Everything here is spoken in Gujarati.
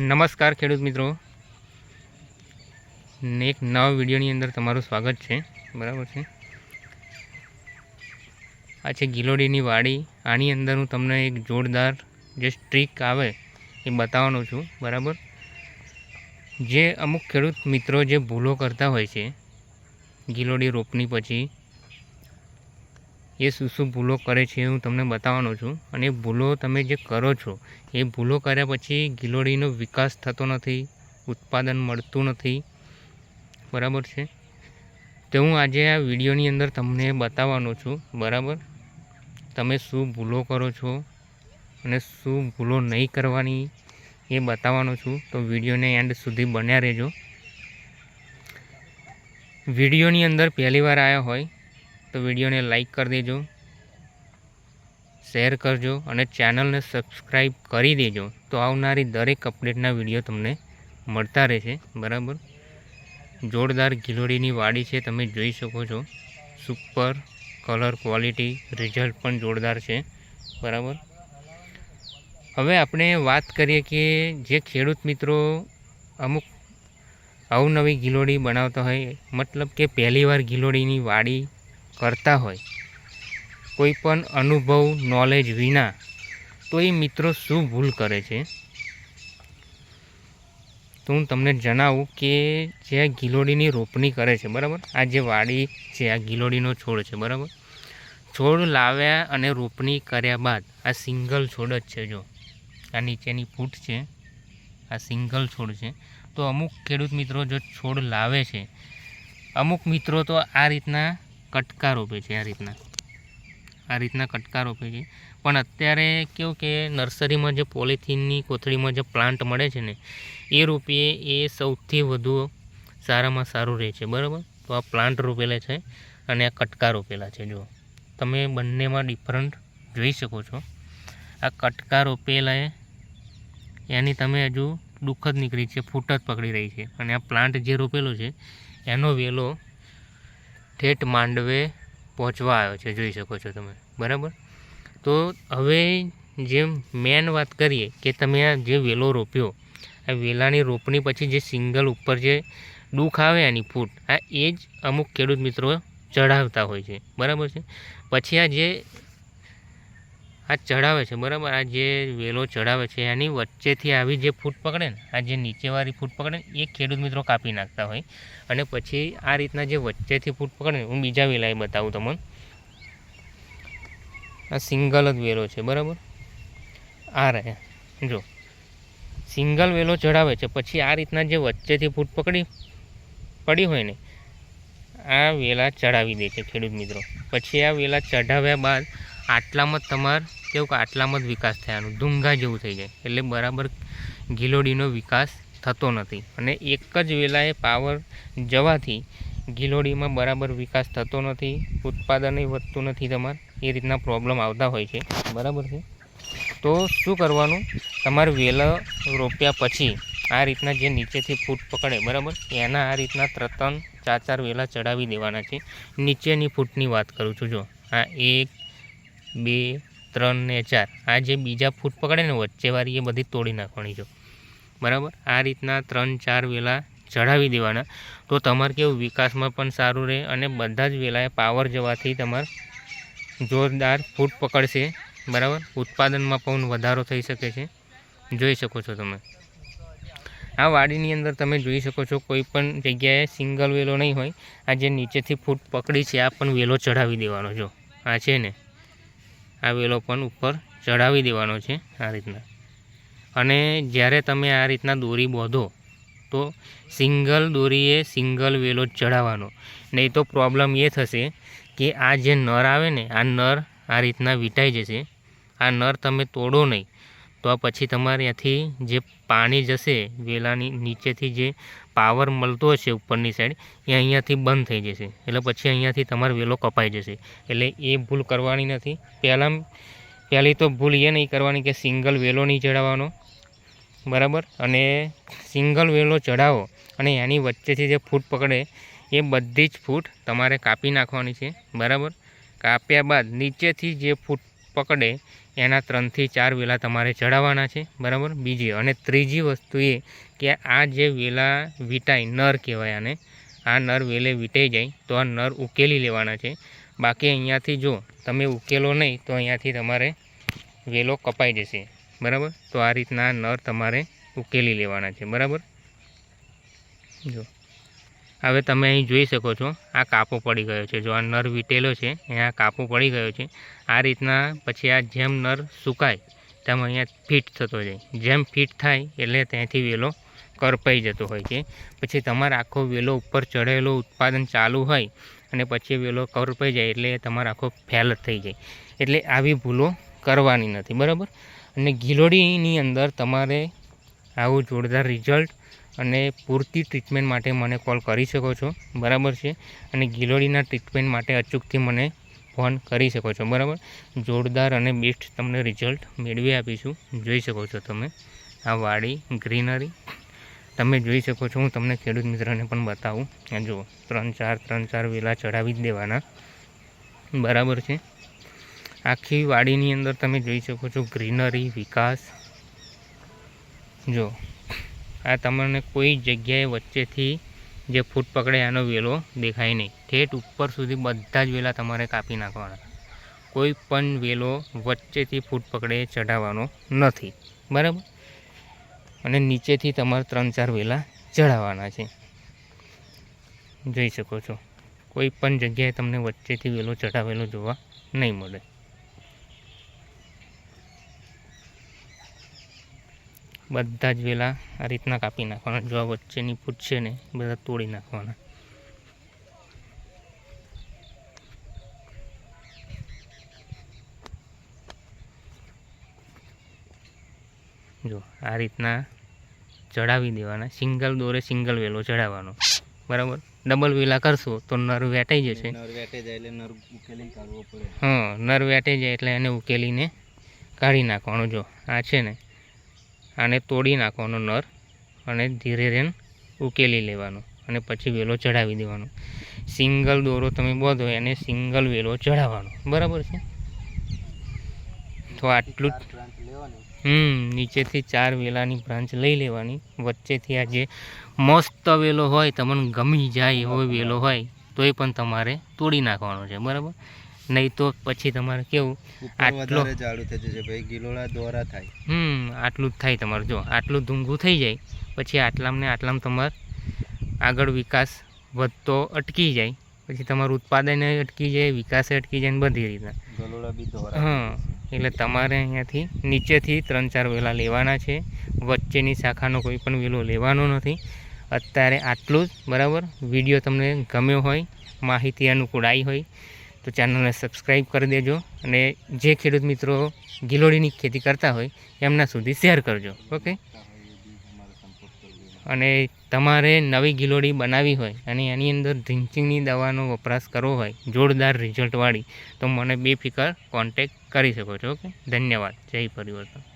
નમસ્કાર ખેડૂત મિત્રો. ને એક નવા વિડીયોની અંદર તમારું સ્વાગત છે. બરાબર છે? આ છે ગિલોડીની વાડી. આની અંદર હું તમને એક જોરદાર જે સ્ટ્રીક આવે એ બતાવવાનો છું. બરાબર? જે અમુક ખેડૂત મિત્રો જે ભૂલો કરતા હોય છે, ગિલોડી રોપની પછી એ શું શું ભૂલો કરે છે હું તમને બતાવવાનો છું. અને ભૂલો તમે જે કરો છો, એ ભૂલો કર્યા પછી ગિલોડીનો વિકાસ થતો નથી, ઉત્પાદન મળતું નથી. બરાબર છે? તો હું આજે આ વિડીયોની અંદર તમને બતાવવાનો છું, બરાબર? તમે શું ભૂલો કરો છો અને શું ભૂલો નહીં કરવાની એ બતાવવાનો છું. તો વિડીયોને એન્ડ સુધી બન્યા રહેજો. વિડીયોની અંદર પહેલી વાર આવ્યા હોય તો વિડીયોને લાઈક કરી દેજો, શેર કરજો અને ચેનલને સબસ્ક્રાઈબ કરી દેજો. તો આવનારી દરેક અપડેટના વીડિયો તમને મળતા રહેશે, બરાબર? જોરદાર ગિલોડીની વાડી છે, તમે જોઈ શકો છો. સુપર કલર ક્વોલિટી, રિઝલ્ટ પણ જોરદાર છે, બરાબર? હવે આપણે વાત કરીએ કે જે ખેડૂત મિત્રો અમુક અવનવી ગિલોડી બનાવતા હોય, મતલબ કે પહેલીવાર ગિલોડીની વાડી કરતા હોય. કોઈ પણ અનુભવ નોલેજ વિના તો એ મિત્રો શું ભૂલ કરે છે? તો હું તમને જણાવું કે જે આ ગિલોડીની રોપણી કરે છે, બરાબર? આ જે વાડી છે, આ ગિલોડીનો છોડ છે, બરાબર? છોડ લાવ્યા અને રોપણી કર્યા બાદ આ સિંગલ છોડ જ છે, જો. આ નીચેની ફૂટ છે, આ સિંગલ છોડ છે. તો અમુક ખેડૂત મિત્રો જો છોડ લાવે છે, અમુક મિત્રો તો આ રીતના કટકા રોપે છે આ રીતના. આ રીતના કટકા રોપે છે. પણ અત્યારે કેવું કે નર્સરીમાં જે પોલિથીનની કોથળીમાં જે પ્લાન્ટ મળે છે ને, એ રોપીએ એ સૌથી વધુ સારામાં સારું રહે છે. બરાબર? તો આ પ્લાન્ટ રોપેલા છે અને આ કટકા રોપેલા છે. જો તમે બંનેમાં ડિફરન્ટ જોઈ શકો છો. આ કટકા રોપેલા એની તમે હજુ દુઃખ જ નીકળી છે. ફૂટ જ પકડી રહી છે. અને આ પ્લાન્ટ જે રોપેલો છે, એનો વેલો ઠેઠ માંડવે પહોંચવા આવ્યો છે, જોઈ શકો છો તમે. બરાબર? તો હવે જે મેન વાત કરીએ કે તમે આ જે વેલો રોપ્યો, આ વેલાની રોપણી પછી જે સિંગલ ઉપર જે દુઃખ આવે એની ફૂટ, આ એ જ અમુક ખેડૂત મિત્રો ચઢાવતા હોય છે. બરાબર છે? પછી આ જે આ ચઢાવે છે, બરાબર? આ જે વેલો ચઢાવે છે, એની વચ્ચેથી આવી જે ફૂટ પકડે ને, આ જે નીચેવાળી ફૂટ પકડે ને, એ ખેડૂત મિત્રો કાપી નાખતા હોય. અને પછી આ રીતના જે વચ્ચેથી ફૂટ પકડે હું બીજા વેલાએ બતાવું તમને. આ સિંગલ જ વેલો છે, બરાબર? આ રહે, જો. સિંગલ વેલો ચઢાવે છે, પછી આ રીતના જે વચ્ચેથી ફૂટ પકડી, પડી હોય ને, આ વેલા ચઢાવી દે છે ખેડૂત મિત્રો. પછી આ વેલા ચઢાવ્યા બાદ આટલામાં તમારે કેવું કે આટલામાં જ વિકાસ થયાનું ધૂંગા જેવું થઈ જાય. એટલે બરાબર ગિલોડીનો વિકાસ થતો નથી. અને એક જ વેલાએ પાવર જવાથી ગિલોડીમાં બરાબર વિકાસ થતો નથી ઉત્પાદનય વધતું નથી તમારે, એ રીતના પ્રોબ્લેમ આવતા હોય છે. બરાબર છે? તો શું કરવાનું? તમારે વેલા રોપ્યા પછી આ રીતના જે નીચેથી ફૂટ પકડે, બરાબર? એના આ રીતના ત્રણ ચાર ચાર વેલા ચડાવી દેવાના છે. નીચેની ફૂટની વાત કરું છું, જો. આ એક, બે ત્રણ ને ચાર. આ જે બીજા ફૂટ પકડે ને વચ્ચેવાળી એ બધી તોડી નાખવાની છે. બરાબર? આ રીતના ત્રણ ચાર વેલા ચઢાવી દેવાના. તો તમારે કેવું, વિકાસમાં પણ સારું રહે અને બધા જ વેલાએ પાવર જવાથી તમારે જોરદાર ફૂટ પકડશે. બરાબર? ઉત્પાદનમાં પણ વધારો થઈ શકે છે. જોઈ શકો છો તમે. આ વાડીની અંદર તમે જોઈ શકો છો, કોઈ પણ જગ્યાએ સિંગલ વેલો નહીં હોય. આ જે નીચેથી ફૂટ પકડી છે, આ પણ વેલો ચઢાવી દેવાનો જો. આ છે ને. આ વેલો પણ ઉપર ચઢાવી દેવાનો છે આ રીતના. અને જ્યારે તમે આ રીતના દોરી બોધો, તો સિંગલ દોરીએ સિંગલ વેલો જ ચડાવવાનો નહીં તો પ્રોબ્લેમ એ થશે કે આ જે નર આવે ને, આ નર આ રીતના વીંટાઈ જશે. આ નર તમે તોડો નહીં. તો પછી તમારે ત્યાંથી જે પાણી જશે, વેલાની નીચેથી જે પાવર મળતો હશે ઉપરની સાઈડ એ અહીંયાથી બંધ થઈ જશે. એટલે પછી અહીંયાથી તમારો વેલો કપાઈ જશે. એટલે એ ભૂલ કરવાની નથી. પહેલાં, પહેલી તો ભૂલ એ નહીં કરવાની કે સિંગલ વેલો નહીં ચડાવવાનો બરાબર? અને સિંગલ વેલો ચડાવો અને એની વચ્ચેથી જે ફૂટ પકડે, એ બધી જ ફૂટ તમારે કાપી નાખવાની છે. બરાબર? કાપ્યા બાદ નીચેથી જે ફૂટ પકડે, એના ત્રણથી ચાર વેલા તમારે ચડાવવાના છે, બરાબર? બીજી અને ત્રીજી વસ્તુ એ કે આ જે વેલા વીટાય, નર કહેવાય આને, આ નર વેલે વીટાઈ જાય, તો આ નર ઉકેલી લેવાના છે. બાકી અહીંયાથી જો તમે ઉકેલો નહીં, તો અહીંયાથી તમારે વેલો કપાઈ જશે, બરાબર? તો આ રીતના નર તમારે ઉકેલી લેવાના છે, બરાબર? જો. હવે તમે અહીં જોઈ શકો છો, આ કાપો પડી ગયો છે. જો આ નર વીટેલો છે, અહીંયા કાપો પડી ગયો છે. આ રીતના પછી આ જેમ નર સુકાય, તેમ અહીંયા ફિટ થતો જાય. જેમ ફિટ થાય એટલે ત્યાંથી વેલો કરપાઈ જતો હોય છે. પછી તમારે આખો વેલો ઉપર ચઢેલો ઉત્પાદન ચાલુ હોય અને પછી વેલો કરપાઈ જાય એટલે તમારો આખો ફેલ થઈ જાય. એટલે આવી ભૂલો કરવાની નથી, બરાબર? અને ગિલોડીની અંદર તમારે આવું જોરદાર રિઝલ્ટ અને પૂરતી ટ્રીટમેન્ટ માટે મને કોલ કરી શકો છો. બરાબર છે? અને ગિલોડીના ટ્રીટમેન્ટ માટે અચૂકથી મને ફોન કરી શકો છો. બરાબર? જોરદાર અને બેસ્ટ તમને રિઝલ્ટ મેળવી આપીશું. જોઈ શકો છો તમે. આ વાડી ગ્રીનરી તમે જોઈ શકો છો, હું તમને ખેડૂત મિત્રને પણ બતાવું. આ જુઓ, ત્રણ ચાર ત્રણ ચાર વેલા ચડાવી જ દેવાના. બરાબર છે? આખી વાડીની અંદર તમે જોઈ શકો છો ગ્રીનરી વિકાસ. જો આ તમને કોઈ જગ્યાએ વચ્ચેથી જે ફૂટ પકડે આનો વેલો દેખાય નહીં. ઠેઠ ઉપર સુધી બધા જ વેલા તમારે કાપી નાખવાના. કોઈ પણ વેલો વચ્ચેથી ફૂટ પકડે ચઢાવવાનો નથી. બરાબર? અને નીચેથી તમારે ત્રણ ચાર વેલા ચઢાવવાના છે. જોઈ શકો છો. કોઈ પણ જગ્યાએ તમને વચ્ચેથી વેલો ચઢાવેલો જોવા નહીં મળે. બધા જ વેલા આ રીતના કાપી નાખવાના. જો આ વચ્ચેની ફૂટ છે ને બધા તોડી નાખવાના. જો આ રીતના ચડાવી દેવાના. સિંગલ દોરે સિંગલ વેલો ચડાવવાનો બરાબર? ડબલ વેલા કરશો તો નર વેટાઈ જશે. નર વેટે જાય એટલે નર ઉકેલી કાઢવો પડે. હા નર વેટે જાય એટલે એને ઉકેલીને કાઢી નાખવાનો. જો આ છે ને આને તોડી નાખવાનો નર અને ધીરે ધીરે ઉકેલી લેવાનો અને પછી વેલો ચઢાવી દેવાનો. સિંગલ દોરો તમે બધો એને સિંગલ વેલો ચઢાવવાનો. બરાબર છે? તો આટલું જ હમ, નીચેથી ચાર વેલાની બ્રાન્ચ લઈ લેવાની. વચ્ચેથી આ જે મસ્ત વેલો હોય, તમને ગમી જાય એવો વેલો હોય, તોય પણ તમારે તોડી નાખવાનો છે. બરાબર? નહીં તો પછી તમારે કેવું? આટલો- જાડું થઈ જશે ભાઈ. ગિલોળા દોરા થાય. હમ આટલું જ થાય તમારું. જો આટલું ધૂંઘું થઈ જાય પછી આટલામાં ને આટલામાં તમારે આગળ વિકાસ વધતો અટકી જાય. પછી તમારું ઉત્પાદન અટકી જાય વિકાસે અટકી જાય ને બધી રીતના. હા એટલે તમારે અહીંયાથી નીચેથી ત્રણ ચાર વેલા લેવાના છે. વચ્ચેની શાખાનો કોઈ પણ વેલો લેવાનો નથી. અત્યારે આટલું જ બરાબર? વીડિયો તમને ગમ્યો હોય માહિતી અનુકૂળ આવી હોય તો ચેનલને સબસ્ક્રાઈબ કરી દેજો અને જે ખેડૂત મિત્રો ગિલોડીની ખેતી કરતા હોય એમના સુધી શેર કરજો ઓકે અને તમારે નવી ગિલોડી બનાવી હોય અને એની અંદર ડ્રિંચિંગની દવાનો વપરાશ કરવો હોય, જોરદાર રિઝલ્ટવાળી તો મને બેફિકર કોન્ટેક કરી શકો છો ઓકે ધન્યવાદ. જય પરિવર્તન.